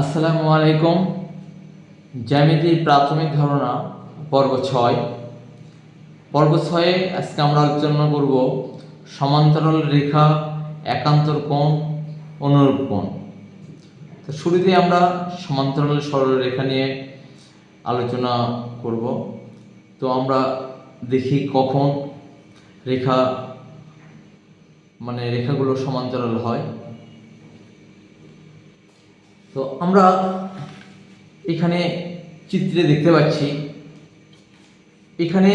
আসসালামু আলাইকুম। জ্যামিতির প্রাথমিক ধারণা, পর্ব ছয়। পর্ব ছয়ে আজকে আমরা আলোচনা করব সমান্তরাল রেখা একান্তর কোণ, অনুরূপ কোণ। তো শুরুতে আমরা সমান্তরাল সরল রেখা নিয়ে আলোচনা করব। তো আমরা দেখি কখন রেখা মানে রেখাগুলো সমান্তরাল হয়। তো আমরা এখানে চিত্রে দেখতে পাচ্ছি, এখানে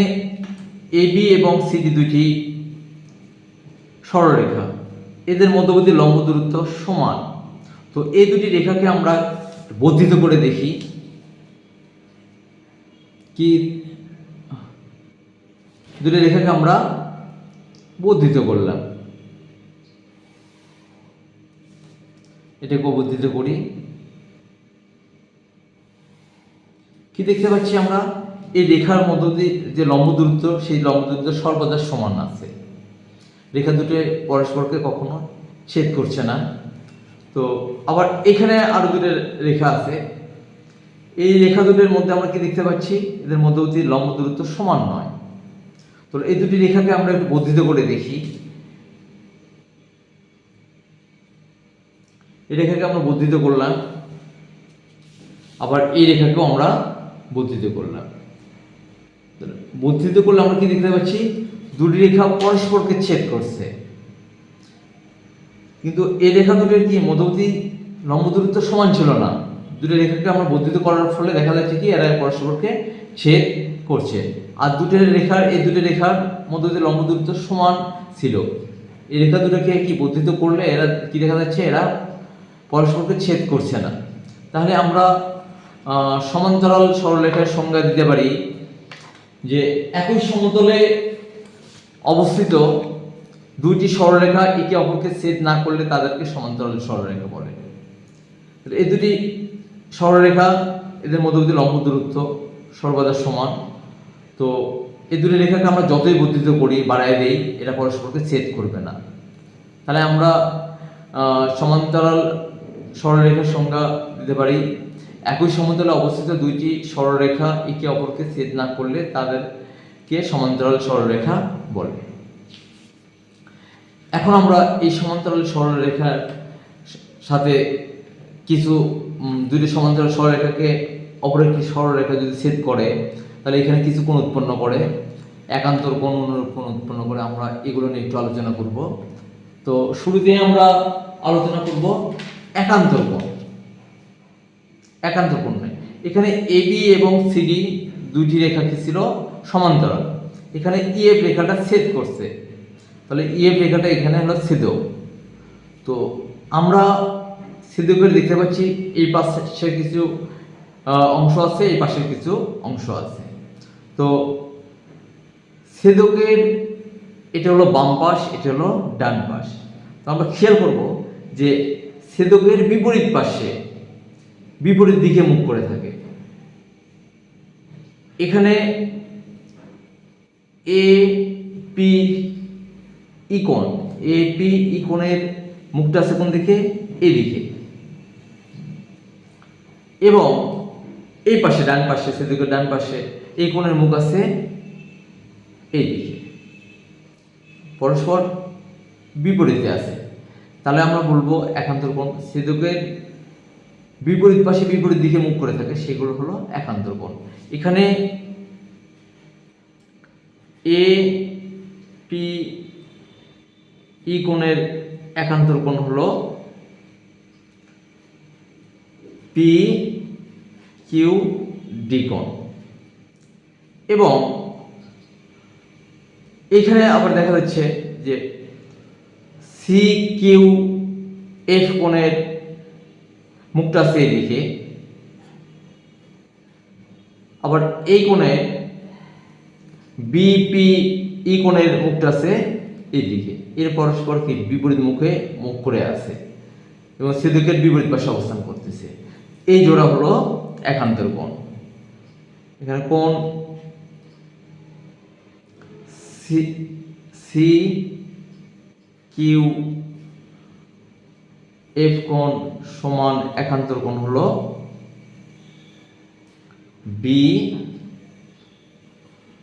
এবি এবং সিডি দুটি সরলরেখা। এদের মধ্যবর্তী লম্ব দূরত্ব সমান। তো এই দুটি রেখাকে আমরা বর্ধিত করে দেখি। কি? দুটি রেখাকে আমরা বর্ধিত করলাম। এটাকে বর্ধিত করি। কি দেখতে পাচ্ছি আমরা? এই রেখার মধ্য দিয়ে যে লম্ব দূরত্ব, সেই লম্ব দূরত্ব সর্বদা সমান আছে। রেখা দুটো পরস্পরকে কখনো ছেদ করছে না। তো আবার এখানে আরও দুটো রেখা আছে। এই রেখা দুটোর মধ্যে আমরা কি দেখতে পাচ্ছি? এদের মধ্যবর্তী লম্ব দূরত্ব সমান নয়। তো এই দুটি রেখাকে আমরা একটু বর্ধিত করে দেখি। এই রেখাকে আমরা বর্ধিত করলাম। আবার এই রেখাকেও আমরা বর্ধিত করলাম বর্ধিত করলে আমরা কি দেখতে পাচ্ছি? দুটি রেখা পরস্পরকে ছেদ করছে। কিন্তু এই রেখা দুটির কি মধ্যবর্তী লম্ব দূরত্ব সমান ছিল না? দুটি রেখাকে আমরা বর্ধিত করার ফলে দেখা যাচ্ছে কি, এরা পরস্পরকে ছেদ করছে। আর দুটো রেখার এই দুটি রেখার মধ্যবর্তী লম্ব দূরত্ব সমান ছিল। এই রেখা দুটোকে কি বর্ধিত করলে এরা কি দেখা যাচ্ছে, এরা পরস্পরকে ছেদ করছে না। তাহলে আমরা সমান্তরাল সরলরেখার সংজ্ঞা দিতে পারি যে একই সমতলে অবস্থিত দুইটি সরলরেখা একে অপরকে ছেদ না করলে তাদেরকে সমান্তরাল সরলরেখা বলে। এই দুটি সরলরেখা এদের মধ্যবর্তী লম্ব দূরত্ব সর্বদা সমান, তো এই দুটি রেখাকে আমরা যতই বর্ধিত করি, বাড়ায় দেই এরা পরস্পরকে ছেদ করবে না। তাহলে আমরা সমান্তরাল সরলরেখার সংজ্ঞা দিতে পারি একই সমতলে অবস্থিত দুইটি সরলরেখা একে অপরকে ছেদ না করলে তাদেরকে সমান্তরাল সরলরেখা বলে। এখন আমরা এই সমান্তরাল সরলরেখার সাথে কিছু দুইটি সমান্তরাল সরলরেখাকে অপর একটি সরলরেখা যদি ছেদ করে, তাহলে এখানে কিছু কোণ উৎপন্ন করে, একান্তর কোণ, অনুরূপ কোণ উৎপন্ন করে আমরা এগুলো নিয়ে একটু আলোচনা করব। তো শুরুতে আমরা আলোচনা করব একান্তর কোণ। একান্ত নয় এখানে এবি এবং সিডি দুইটি রেখা কি ছিল সমান্তরাল। এখানে ইএফ রেখাটা ছেদ করছে। তাহলে ইএফ রেখাটা এখানে হলো ছেদক তো আমরা ছেদকের দেখতে পাচ্ছি এই পাশে কিছু অংশ আছে, এই পাশে কিছু অংশ আছে। তো ছেদকের এটা হলো বাম পাশ, এটা হলো ডান পাশ। তো আমরা খেয়াল করব যে ছেদকের বিপরীত পাশে বিপরীত দিকে মুখ করে থাকে। এখানে এ পি ইকন এ পি ইকনের মুখটা আছে কোন দিকে? এদিকে এবং এই পাশে, ডান পাশে, সেদিকে ডান পাশে, এই কোণের মুখ আছে এইদিকে পরস্পর বিপরীতে আছে। তাহলে আমরা বলব একান্তর কোণ। সেদিকের বিপরীত পাশে বিপরীত দিকে মুখ করে থাকে, সেগুলো হলো একান্তর কোণ এখানে এ পি ই কোণের একান্তর কোণ হলো পি কিউ ডি কোণ। এবং এখানে আবার দেখা যাচ্ছে যে সি কিউ এফ কোণের মুখটা আছে এদিকে আবার এই কোণে বিপি ই কোণের মুখটা আছে এইদিকে এর পরস্পর কি বিপরীত মুখে মুখ করে আছে এবং সেদিকের বিপরীত পাশে অবস্থান করতেছে। এই জোড়া হলো একান্তর কোণ। এখানে কোণ সি সি কিউ এফ কোণ সমান একান্তর কোণ হলো বি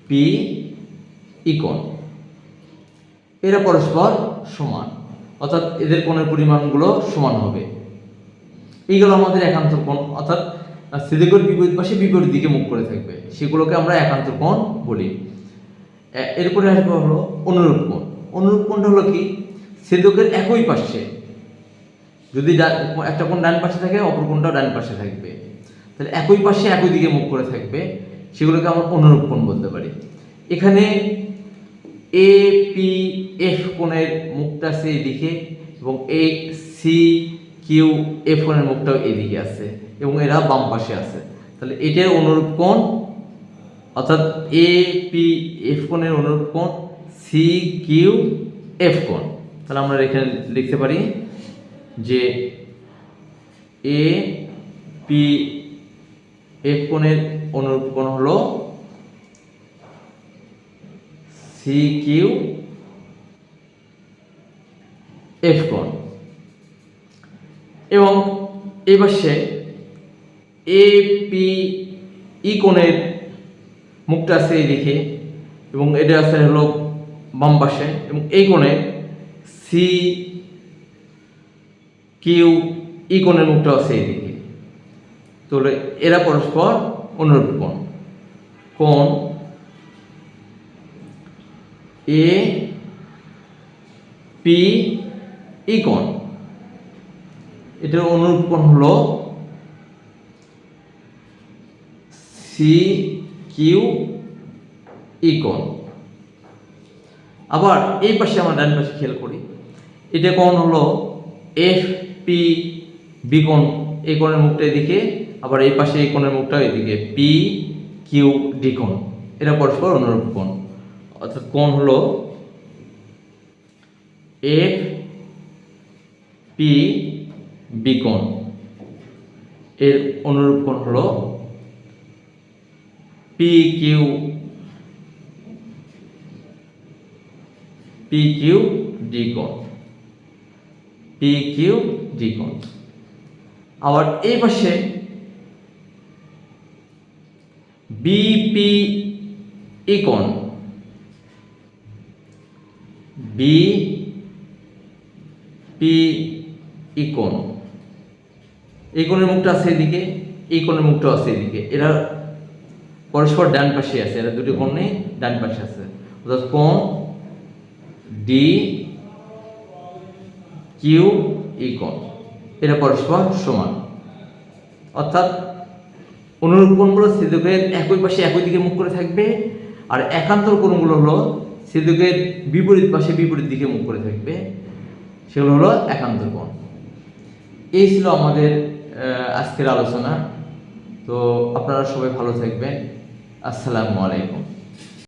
পি ই কোণ। এরা পরস্পর সমান। অর্থাৎ এদের কোণের পরিমাণগুলো সমান হবে। এইগুলো আমাদের একান্তর কোণ। অর্থাৎ ছেদকের বিপরীত পাশে বিপরীত দিকে মুখ করে থাকবে। সেগুলোকে আমরা একান্তর কোণ বলি। এরপরে আসবে হলো অনুরূপ কোণ। অনুরূপ কোণটা হলো কি? ছেদকের একই পাশে যদি একটা কোণ ডান পাশে থাকে, অপর কোণটাও ডান পাশে থাকবে। তাহলে একই পাশে একই দিকে মুখ করে থাকবে। সেগুলোকে আমরা অনুরূপ কোণ বলতে পারি। এখানে এ পি এফ কোণের মুখটা আছে এদিকে এবং এ সি কিউ এফ কোণের মুখটাও এদিকে আছে এবং এরা বাম পাশে আছে। তাহলে এটার অনুরূপ কোণ। অর্থাৎ এ পি এফ কোণের অনুরূপ কোণ সি কিউ এফ কোণ। তাহলে আমরা এখানে লিখতে পারি যে এ, পি এফ কোণের অনুরূপ কোণ হলো সি কিউ এফ কোণ। এবং এই পাশে এ, পি, ই কোণের মুখটা আছে এদিকে এবং এটা আছে হলো বাম পাশে, এবং এই কোণে সি কিউ ই কোণের মুখটা আছে এদিকে তাহলে এরা পরস্পর অনুরূপ কোণ। কোণ এ পি ই কোণ এটার অনুরূপ কোণ হলো সি কিউ ই কোণ আবার এই পাশে আমরা ডান পাশে খেয়াল করি। এটা কোণ হলো এফ পি বি কোণ এই কোণের মুখটা এদিকে, আবার এই পাশে এই কোণের মুখটা এদিকে। পি কিউ ডি কোণ। এটা পরস্পর অনুরূপ কোণ। অর্থাৎ কোণ হলো এফ পি বি কোণ। এর অনুরূপ কোণ হলো P Q P Q D কোণ। পি কিউ ডি কোণ আবার এই পাশে বিপি ই কোণ বি পি ই কোণ এই কোণের মুখটা আছে এদিকে, এই কোণের মুখটা আছে এদিকে। এরা পরস্পর ডান পাশে আছে, এরা দুটি কোণে ডান পাশে আছে। অর্থাৎ কোণ ডি কিউ ই এটা পরস্পর সমান। অর্থাৎ অনুরূপ কোণগুলো ছেদকের একই পাশে একই দিকে মুখ করে থাকবে আর একান্তর কোণগুলো হলো ছেদকের বিপরীত পাশে বিপরীত দিকে মুখ করে থাকবে। সেগুলো হলো একান্তর কোণ। এই ছিল আমাদের আজকের আলোচনা। তো আপনারা সবাই ভালো থাকবেন। আসসালামু আলাইকুম।